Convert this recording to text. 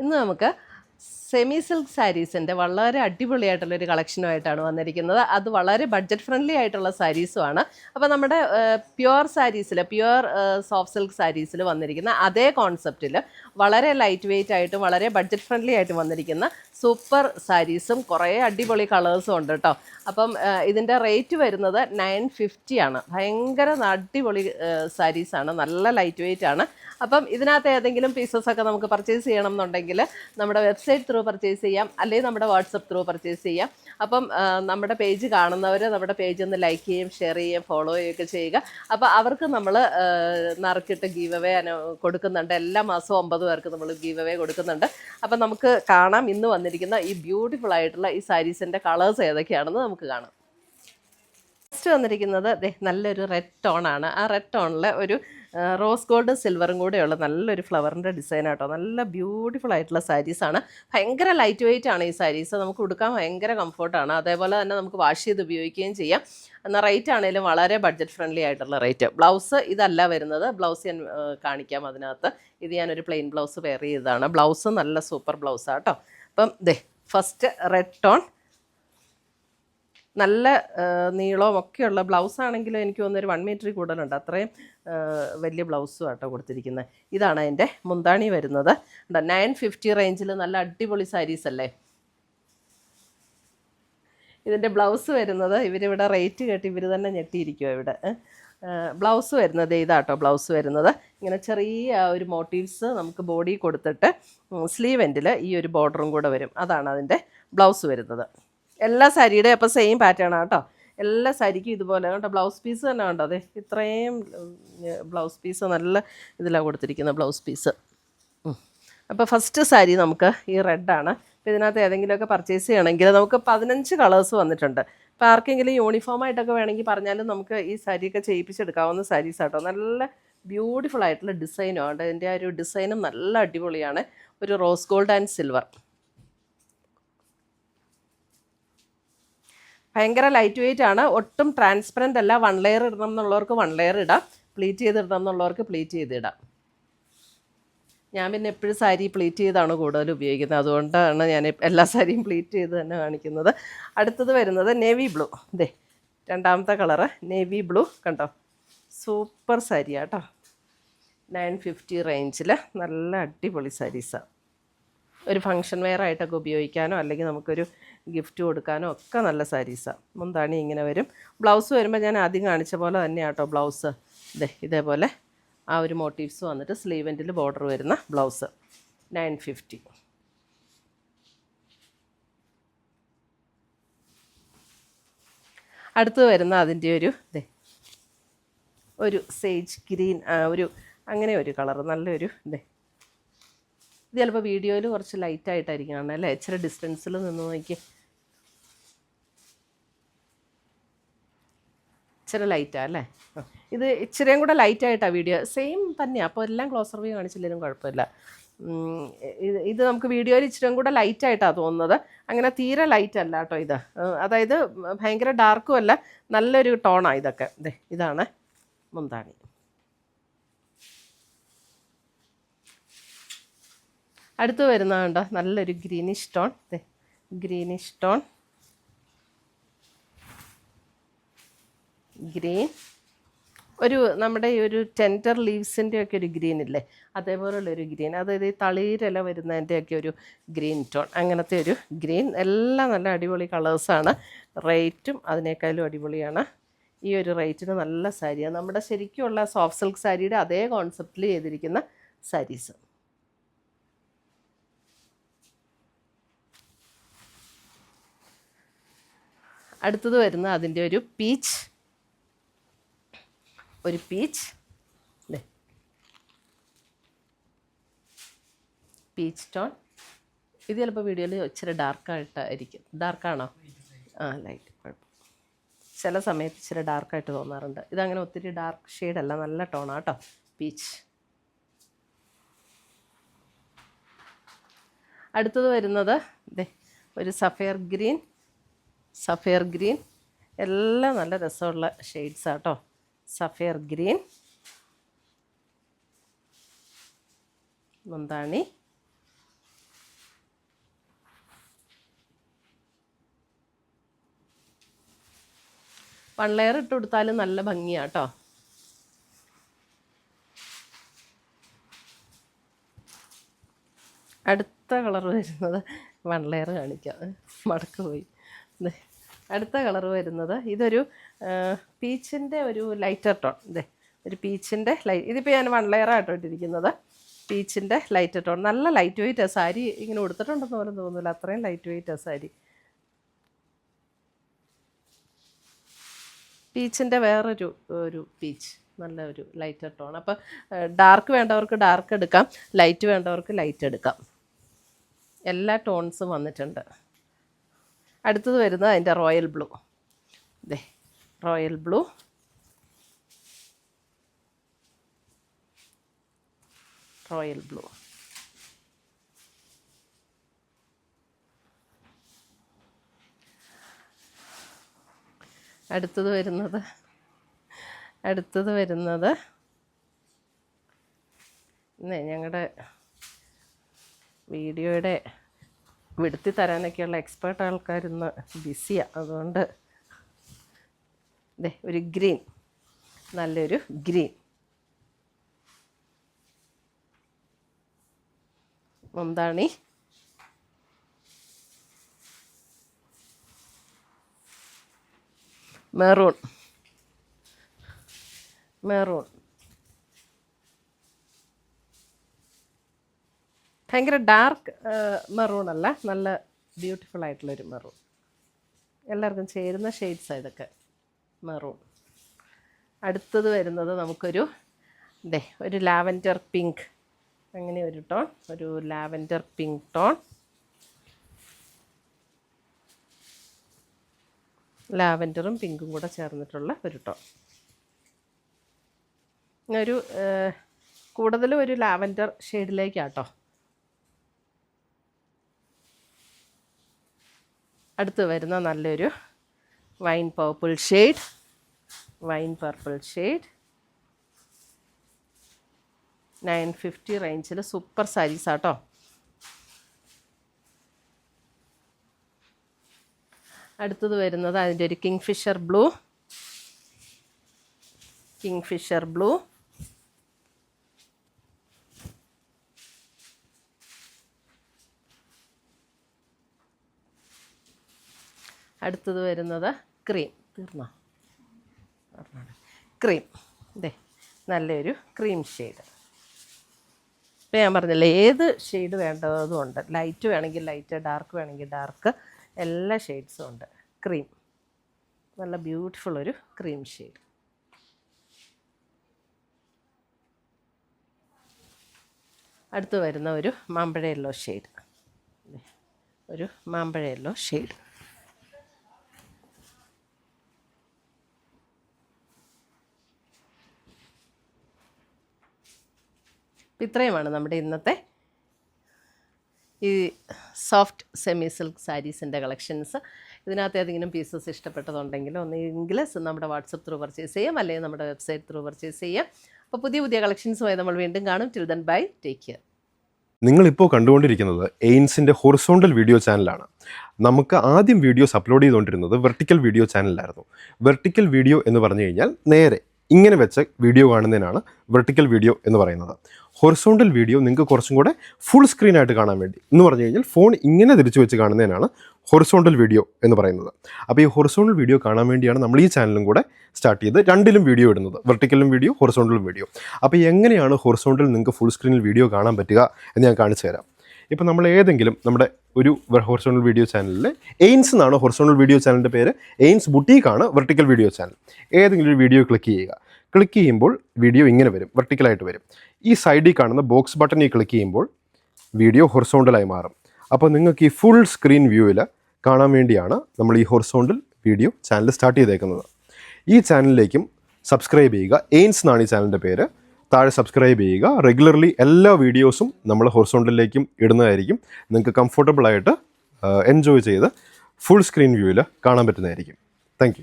ഇന്ന് നമുക്ക് semi silk സാരീസിന്റെ വളരെ അടിപൊളിയായിട്ടുള്ള ഒരു കളക്ഷനുമായിട്ടാണ് വന്നിരിക്കുന്നത്. അത് വളരെ ബഡ്ജറ്റ് ഫ്രണ്ട്ലി ആയിട്ടുള്ള സാരീസുമാണ് അപ്പോൾ നമ്മുടെ പ്യുവർ സാരീസിൽ പ്യുവർ സോഫ്റ്റ് സിൽക്ക് സാരീസിൽ വന്നിരിക്കുന്ന അതേ കോൺസെപ്റ്റിൽ വളരെ ലൈറ്റ് വെയിറ്റ് ആയിട്ടും വളരെ ബഡ്ജറ്റ് ഫ്രണ്ട്ലി ആയിട്ട് വന്നിരിക്കുന്ന സൂപ്പർ സാരീസും കുറേ അടിപൊളി കളേഴ്സും ഉണ്ട് കേട്ടോ അപ്പം ഇതിന്റെ റേറ്റ് വരുന്നത് നയൻ ഫിഫ്റ്റി ആണ്. ഭയങ്കര അടിപൊളി സാരീസാണ് നല്ല ലൈറ്റ് വെയിറ്റ് ആണ്. അപ്പം ഇതിനകത്ത് ഏതെങ്കിലും പീസസ് ഒക്കെ നമുക്ക് പർച്ചേസ് ചെയ്യണം എന്നുണ്ടെങ്കിൽ നമ്മുടെ വെബ്സൈറ്റ് ത്രൂ പർച്ചേസ് ചെയ്യാം. അല്ലെങ്കിൽ നമ്മുടെ വാട്സപ്പ് ത്രൂ പർച്ചേസ് ചെയ്യാം. അപ്പം നമ്മുടെ പേജ് കാണുന്നവർ നമ്മുടെ പേജ് ഒന്ന് ലൈക്ക് ചെയ്യും ഷെയർ ചെയ്യുകയും ഫോളോ ചെയ്യുകയൊക്കെ ചെയ്യുക. അപ്പോൾ അവർക്ക് നമ്മൾ നറുക്കിട്ട് ഗീവ് അവേ കൊടുക്കുന്നുണ്ട്. എല്ലാ മാസവും ഒമ്പത് പേർക്ക് നമ്മൾ ഗീവ് അവേ കൊടുക്കുന്നുണ്ട്. അപ്പം നമുക്ക് കാണാം. ഇന്ന് വന്നിരിക്കുന്ന ഈ ബ്യൂട്ടിഫുൾ ആയിട്ടുള്ള ഈ സാരീസിന്റെ കളേഴ്സ് ഏതൊക്കെയാണെന്ന് നമുക്ക് കാണാം. ഫസ്റ്റ് വന്നിരിക്കുന്നത് നല്ലൊരു റെഡ് ടോണാണ് ആ റെഡ് ടോണിലെ ഒരു റോസ് ഗോൾഡും സിൽവറും കൂടെയുള്ള നല്ലൊരു ഫ്ലവറിന്റെ ഡിസൈൻ ആട്ടോ നല്ല ബ്യൂട്ടിഫുൾ ആയിട്ടുള്ള സാരീസാണ് ഭയങ്കര ലൈറ്റ് വെയിറ്റ് ആണ് ഈ സാരീസ്. നമുക്ക് ഉടുക്കാൻ ഭയങ്കര കംഫർട്ടാണ് അതേപോലെ തന്നെ നമുക്ക് വാഷ് ചെയ്ത് ഉപയോഗിക്കുകയും ചെയ്യാം. എന്നാൽ റേറ്റ് ആണെങ്കിലും വളരെ ബഡ്ജറ്റ് ഫ്രണ്ട്ലി ആയിട്ടുള്ള റേറ്റ് ബ്ലൗസ് ഇതല്ല വരുന്നത്. ബ്ലൗസ് ഞാൻ കാണിക്കാം അതിനകത്ത്. ഇത് ഞാനൊരു പ്ലെയിൻ ബ്ലൗസ് വെയർ ചെയ്തതാണ്. ബ്ലൗസ് നല്ല സൂപ്പർ ബ്ലൗസാണ് കേട്ടോ അപ്പം ദേ ഫസ്റ്റ് റെഡ് ടോൺ നല്ല നീളവും ഒക്കെയുള്ള ബ്ലൗസ് ആണെങ്കിലും എനിക്ക് തോന്നുന്നൊരു വൺ മീറ്ററിൽ കൂടുതലുണ്ട്. അത്രയും വലിയ ബ്ലൗസും ആട്ടോ കൊടുത്തിരിക്കുന്നത് ഇതാണ് അതിന്റെ മുന്താണി വരുന്നത്. നയൻ ഫിഫ്റ്റി റേഞ്ചിൽ നല്ല അടിപൊളി സാരീസ് അല്ലേ? ഇതിന്റെ ബ്ലൗസ് വരുന്നത് ഇവരിവിടെ റേറ്റ് കേട്ട് ഇവർ തന്നെ ഞെട്ടിയിരിക്കുമോ ഇവിടെ. ബ്ലൗസ് വരുന്നത് ഇതാട്ടോ ബ്ലൗസ് വരുന്നത്. ഇങ്ങനെ ചെറിയ ഒരു മോട്ടീവ്സ് നമുക്ക് ബോഡി കൊടുത്തിട്ട് സ്ലീവ് എൻഡിൽ ഈ ഒരു ബോർഡറും കൂടെ വരും. അതാണ് അതിന്റെ ബ്ലൗസ് വരുന്നത്. എല്ലാ സാരിയുടെയും അപ്പോൾ സെയിം പാറ്റേൺ ആട്ടോ എല്ലാ സാരിക്കും ഇതുപോലെ കേട്ടോ. ബ്ലൗസ് പീസ് തന്നെ കണ്ടോ? അതെ ഇത്രയും ബ്ലൗസ് പീസ് നല്ല ഇതിലാണ് കൊടുത്തിരിക്കുന്നത് ബ്ലൗസ് പീസ് അപ്പോൾ ഫസ്റ്റ് സാരി നമുക്ക് ഈ റെഡാണ് അപ്പോൾ ഇതിനകത്ത് ഏതെങ്കിലുമൊക്കെ പർച്ചേസ് ചെയ്യണമെങ്കിൽ നമുക്ക് പതിനഞ്ച് കളേഴ്സ് വന്നിട്ടുണ്ട്. അപ്പോൾ ആർക്കെങ്കിലും യൂണിഫോം ആയിട്ടൊക്കെ വേണമെങ്കിൽ പറഞ്ഞാലും നമുക്ക് ഈ സാരിയൊക്കെ ചെയ്യിപ്പിച്ചെടുക്കാവുന്ന സാരീസ് ആട്ടോ. നല്ല ബ്യൂട്ടിഫുൾ ആയിട്ടുള്ള ഡിസൈനും ഉണ്ട് അതിന്റെ ആ ഒരു ഡിസൈനും നല്ല അടിപൊളിയാണ്. ഒരു റോസ് ഗോൾഡ് ആൻഡ് സിൽവർ ഭയങ്കര ലൈറ്റ് വെയിറ്റ് ആണ്. ഒട്ടും ട്രാൻസ്പെറന്റ് അല്ല. വൺ ലെയർ ഇടണം എന്നുള്ളവർക്ക് വൺ ലെയർ ഇടാം. പ്ലീറ്റ് ചെയ്ത് ഇടണം എന്നുള്ളവർക്ക് പ്ലീറ്റ് ചെയ്ത് ഇടാം. ഞാൻ പിന്നെ എപ്പോഴും സാരി പ്ലീറ്റ് ചെയ്താണ് കൂടുതൽ ഉപയോഗിക്കുന്നത്. അതുകൊണ്ടാണ് ഞാൻ എല്ലാ സാരിയും പ്ലീറ്റ് ചെയ്ത് തന്നെ കാണിക്കുന്നത്. അടുത്തത് വരുന്നത് നേവി ബ്ലൂ ദേ രണ്ടാമത്തെ കളറ് നേവി ബ്ലൂ കണ്ടോ? സൂപ്പർ സാരിയാട്ടോ നയൻ ഫിഫ്റ്റി റേഞ്ചിൽ നല്ല അടിപൊളി സാരീസാണ് ഒരു ഫങ്ഷൻ വെയർ ആയിട്ടൊക്കെ ഉപയോഗിക്കാനോ അല്ലെങ്കിൽ നമുക്കൊരു ഗിഫ്റ്റ് കൊടുക്കാനോ ഒക്കെ നല്ല സാരീസാണ് മുന്താണി ഇങ്ങനെ വരും. ബ്ലൗസ് വരുമ്പോൾ ഞാൻ ആദ്യം കാണിച്ച പോലെ തന്നെയാണ് കേട്ടോ ബ്ലൗസ് ഇതേ ഇതേപോലെ ആ ഒരു മോട്ടീവ്സ് വന്നിട്ട് സ്ലീവെന്റിൽ ബോർഡർ വരുന്ന ബ്ലൗസ് നയൻ ഫിഫ്റ്റി അടുത്ത് വരുന്ന അതിന്റെ ഒരു ഇതേ ഒരു സേജ് ഗ്രീൻ ഒരു അങ്ങനെ ഒരു കളർ നല്ലൊരു ഇതേ ഇത് ചിലപ്പോൾ വീഡിയോയിൽ കുറച്ച് ലൈറ്റ് ആയിട്ടായിരിക്കും കാണുന്നത് അല്ലേ? ഇച്ചിരി ഡിസ്റ്റൻസിൽ നിന്ന് നോക്കി. ഇച്ചിരി ലൈറ്റാ അല്ലേ. ഇത് ഇച്ചിരിയും കൂടെ ലൈറ്റ് ആയിട്ടാ വീഡിയോ സെയിം തന്നെയാണ് അപ്പോൾ എല്ലാം ക്ലോസർ വ്യൂ കാണിച്ചില്ലെങ്കിലും കുഴപ്പമില്ല. ഇത് ഇത് നമുക്ക് വീഡിയോയിൽ ഇച്ചിരിയും കൂടെ ലൈറ്റ് ആയിട്ടാണ് തോന്നുന്നത്. അങ്ങനെ തീരെ ലൈറ്റ് അല്ല കേട്ടോ ഇത്. അതായത് ഭയങ്കര ഡാർക്കും അല്ല. നല്ലൊരു ടോണാണ് ഇതൊക്കെ. ഇതേ ഇതാണ് മുന്താണി. അടുത്ത് വരുന്ന കണ്ടോ? നല്ലൊരു greenish tone greenish tone green ഒരു നമ്മുടെ ഈ ഒരു ടെൻഡർ ലീവ്സിന്റെ ഒക്കെ ഒരു ഗ്രീൻ ഇല്ലേ? അതേപോലുള്ള ഒരു ഗ്രീൻ അതായത് ഈ തളിരില വരുന്നതിന്റെയൊക്കെ ഒരു ഗ്രീൻ ടോൺ അങ്ങനത്തെ ഒരു ഗ്രീൻ എല്ലാം നല്ല അടിപൊളി കളേഴ്സാണ് റേറ്റും അതിനേക്കാളും അടിപൊളിയാണ്. ഈ ഒരു റേറ്റിന് നല്ല സാരിയാണ്. നമ്മുടെ ശരിക്കുമുള്ള സോഫ്റ്റ് സിൽക്ക് സാരിയുടെ അതേ കോൺസെപ്റ്റിൽ ചെയ്തിരിക്കുന്ന സാരീസ് അടുത്തത് വരുന്ന അതിന്റെ ഒരു പീച്ച് ഒരു പീച്ച്. പീച്ച് ടോൺ ഇത് ചിലപ്പോൾ വീഡിയോയിൽ ഇച്ചിരി ഡാർക്കായിട്ടായിരിക്കും ഡാർക്കാണോ ആ ലൈറ്റ് കുഴപ്പം. ചില സമയത്ത് ഇച്ചിരി ഡാർക്കായിട്ട് തോന്നാറുണ്ട്. ഇതങ്ങനെ ഒത്തിരി ഡാർക്ക് ഷെയ്ഡല്ല നല്ല ടോണാണ് കേട്ടോ പീച്ച് അടുത്തത് വരുന്നത് ഒരു സഫയർ ഗ്രീൻ സഫയർ ഗ്രീൻ. എല്ലാം നല്ല രസമുള്ള ഷെയ്ഡ്സ് ആട്ടോ സഫയർ ഗ്രീൻ. മുന്താണി. വൺ ലെയർ ഇട്ട് കൊടുത്താലും നല്ല ഭംഗിയാട്ടോ അടുത്ത കളർ വരുന്നത് വൺ ലെയർ കാണിക്കാം. മടക്കുപോയി അടുത്ത കളർ വരുന്നത് ഇതൊരു പീച്ചിന്റെ ഒരു ലൈറ്റർ ടോൺ ഇതേ ഒരു പീച്ചിന്റെ ലൈ ഇതിപ്പോൾ ഞാൻ വൺ ലെയർ ആയിട്ടോ ഇട്ടിരിക്കുന്നത്. പീച്ചിന്റെ ലൈറ്റർ ടോൺ നല്ല ലൈറ്റ് വെയിറ്റ് സാരി ഇങ്ങനെ ഉടുത്തിട്ടുണ്ടെന്ന് പോലും തോന്നുന്നില്ല. അത്രയും ലൈറ്റ് വെയിറ്റ് സാരി. പീച്ചിന്റെ വേറൊരു ഒരു പീച്ച് നല്ല ഒരു ലൈറ്റർ ടോൺ അപ്പോൾ ഡാർക്ക് വേണ്ടവർക്ക് ഡാർക്ക് എടുക്കാം. ലൈറ്റ് വേണ്ടവർക്ക് ലൈറ്റ് എടുക്കാം. എല്ലാ ടോൺസും വന്നിട്ടുണ്ട്. അടുത്തത് വരുന്നത് അതിന്റെ റോയൽ ബ്ലൂ. ഇതേ റോയൽ ബ്ലൂ. Royal blue. അടുത്തത് വരുന്നത് അടുത്തത് വരുന്നത് ഞങ്ങളുടെ വീഡിയോയുടെ വിടുത്തി തരാനൊക്കെയുള്ള എക്സ്പേർട്ട് ആൾക്കാർ ഇന്ന് ബിസിയാണ് അതുകൊണ്ട് ദേ ഒരു ഗ്രീൻ നല്ലൊരു ഗ്രീൻ മുന്താണി മെറൂൺ മെറൂൺ ഭയങ്കര ഡാർക്ക് മെറൂൺ അല്ല. നല്ല ബ്യൂട്ടിഫുൾ ആയിട്ടുള്ളൊരു മെറൂൺ എല്ലാവർക്കും ചേരുന്ന ഷെയ്ഡ്സാണ് ഇതൊക്കെ. മെറൂൺ അടുത്തത് വരുന്നത് നമുക്കൊരു ദേ ഒരു ലാവൻഡർ പിങ്ക് അങ്ങനെ ഒരു ടോൺ ഒരു ലാവൻഡർ പിങ്ക് ടോൺ ലാവൻഡറും പിങ്കും കൂടെ ചേർന്നിട്ടുള്ള ഒരു ടോൺ ഒരു കൂടുതലും ഒരു ലാവൻഡർ ഷെയ്ഡിലേക്കാട്ടോ അടുത്ത് വരുന്ന നല്ലൊരു wine purple shade. Wine purple shade. Nine fifty റേഞ്ചിൽ സൂപ്പർ സാരീസ് ആട്ടോ അടുത്തത് വരുന്നത് അതിന്റെ ഒരു kingfisher blue. Kingfisher blue. അടുത്തത് വരുന്നത് ക്രീം. തീർന്നോ? ക്രീം. ഇതേ നല്ലൊരു ക്രീം ഷെയ്ഡ്. ഇപ്പം ഞാൻ പറഞ്ഞില്ല ഏത് ഷെയ്ഡ് വേണ്ടതും ഉണ്ട്. ലൈറ്റ് വേണമെങ്കിൽ ലൈറ്റ് ഡാർക്ക് വേണമെങ്കിൽ ഡാർക്ക് എല്ലാ ഷെയ്ഡ്സും ഉണ്ട്. ക്രീം. നല്ല ബ്യൂട്ടിഫുൾ ഒരു ക്രീം ഷെയ്ഡ്. അടുത്ത് വരുന്ന ഒരു മാമ്പഴ യെല്ലോ ഷെയ്ഡ്. ഒരു മാമ്പഴ യെല്ലോ ഷെയ്ഡ്. അപ്പം ഇത്രയുമാണ് നമ്മുടെ ഇന്നത്തെ ഈ സോഫ്റ്റ് സെമി സിൽക്ക് സാരീസിന്റെ കളക്ഷൻസ്. ഇതിനകത്ത് ഏതെങ്കിലും പീസസ് ഇഷ്ടപ്പെട്ടതുണ്ടെങ്കിൽ ഒന്നെങ്കിൽ നമ്മുടെ വാട്സപ്പ് ത്രൂ പർച്ചേസ് ചെയ്യാം അല്ലെങ്കിൽ നമ്മുടെ വെബ്സൈറ്റ് ത്രൂ പർച്ചേസ് ചെയ്യാം. അപ്പോൾ പുതിയ പുതിയ കളക്ഷൻസുമായി നമ്മൾ വീണ്ടും കാണും. Till then bye take care നിങ്ങളിപ്പോൾ കണ്ടുകൊണ്ടിരിക്കുന്നത് എയിൻസിന്റെ ഹൊറിസോണ്ടൽ വീഡിയോ ചാനലാണ്. നമുക്ക് ആദ്യം വീഡിയോസ് അപ്ലോഡ് ചെയ്തുകൊണ്ടിരുന്നത് വെർട്ടിക്കൽ വീഡിയോ ചാനലിലായിരുന്നു. വെർട്ടിക്കൽ വീഡിയോ എന്ന് പറഞ്ഞു കഴിഞ്ഞാൽ നേരെ ഇങ്ങനെ വെച്ച് വീഡിയോ കാണുന്നതിനാണ് വെർട്ടിക്കൽ വീഡിയോ എന്ന് പറയുന്നത്. ഹൊറിസോണ്ടൽ വീഡിയോ നിങ്ങൾക്ക് കുറച്ചും കൂടെ ഫുൾ സ്ക്രീനായിട്ട് കാണാൻ വേണ്ടി. എന്ന് പറഞ്ഞു കഴിഞ്ഞാൽ ഫോൺ ഇങ്ങനെ തിരിച്ചു വെച്ച് കാണുന്നതിനാണ് ഹൊറിസോണ്ടൽ വീഡിയോ എന്ന് പറയുന്നത്. അപ്പോൾ ഈ ഹൊറിസോണ്ടൽ വീഡിയോ കാണാൻ വേണ്ടിയാണ് നമ്മൾ ഈ ചാനലും കൂടെ സ്റ്റാർട്ട് ചെയ്ത് രണ്ടിലും വീഡിയോ ഇടുന്നത്. വെർട്ടിക്കലും വീഡിയോ ഹൊറിസോണ്ടലും വീഡിയോ അപ്പോൾ എങ്ങനെയാണ് ഹൊറിസോണ്ടൽ നിങ്ങൾക്ക് ഫുൾ സ്ക്രീനിൽ വീഡിയോ കാണാൻ പറ്റുക എന്ന് ഞാൻ കാണിച്ചു തരാം. ഇപ്പോൾ നമ്മൾ ഏതെങ്കിലും നമ്മുടെ ഒരു ഹൊറിസോണൽ വീഡിയോ ചാനലിൽ എയിൻസ് എന്നാണ് ഹൊറിസോണൽ വീഡിയോ ചാനലിന്റെ പേര്? എയിൻസ് ബുട്ടീക്കാണ് വെർട്ടിക്കൽ വീഡിയോ ചാനൽ ഏതെങ്കിലും ഒരു വീഡിയോ ക്ലിക്ക് ചെയ്യുക. ക്ലിക്ക് ചെയ്യുമ്പോൾ വീഡിയോ ഇങ്ങനെ വരും വെർട്ടിക്കലായിട്ട് വരും. ഈ സൈഡിൽ കാണുന്ന ബോക്സ് ബട്ടണിൽ ക്ലിക്ക് ചെയ്യുമ്പോൾ വീഡിയോ ഹൊറിസോണ്ടലായി മാറും. അപ്പോൾ നിങ്ങൾക്ക് ഈ ഫുൾ സ്ക്രീൻ വ്യൂവിൽ കാണാൻ വേണ്ടിയാണ് നമ്മൾ ഈ ഹൊറിസോണ്ടൽ വീഡിയോ ചാനൽ സ്റ്റാർട്ട് ചെയ്തേക്കുന്നത്. ഈ ചാനലിലേക്കും സബ്സ്ക്രൈബ് ചെയ്യുക. എയിൻസ് എന്നാണ് ഈ ചാനലിന്റെ പേര്. താഴെ സബ്സ്ക്രൈബ് ചെയ്യുക. റെഗുലർലി എല്ലാ വീഡിയോസും നമ്മൾ ഹൊറിസോണ്ടലിലേക്കും ഇടുന്നതായിരിക്കും. നിങ്ങൾക്ക് കംഫർട്ടബിളായിട്ട് എൻജോയ് ചെയ്ത് ഫുൾ സ്ക്രീൻ വ്യൂവിൽ കാണാൻ പറ്റുന്നതായിരിക്കും. താങ്ക്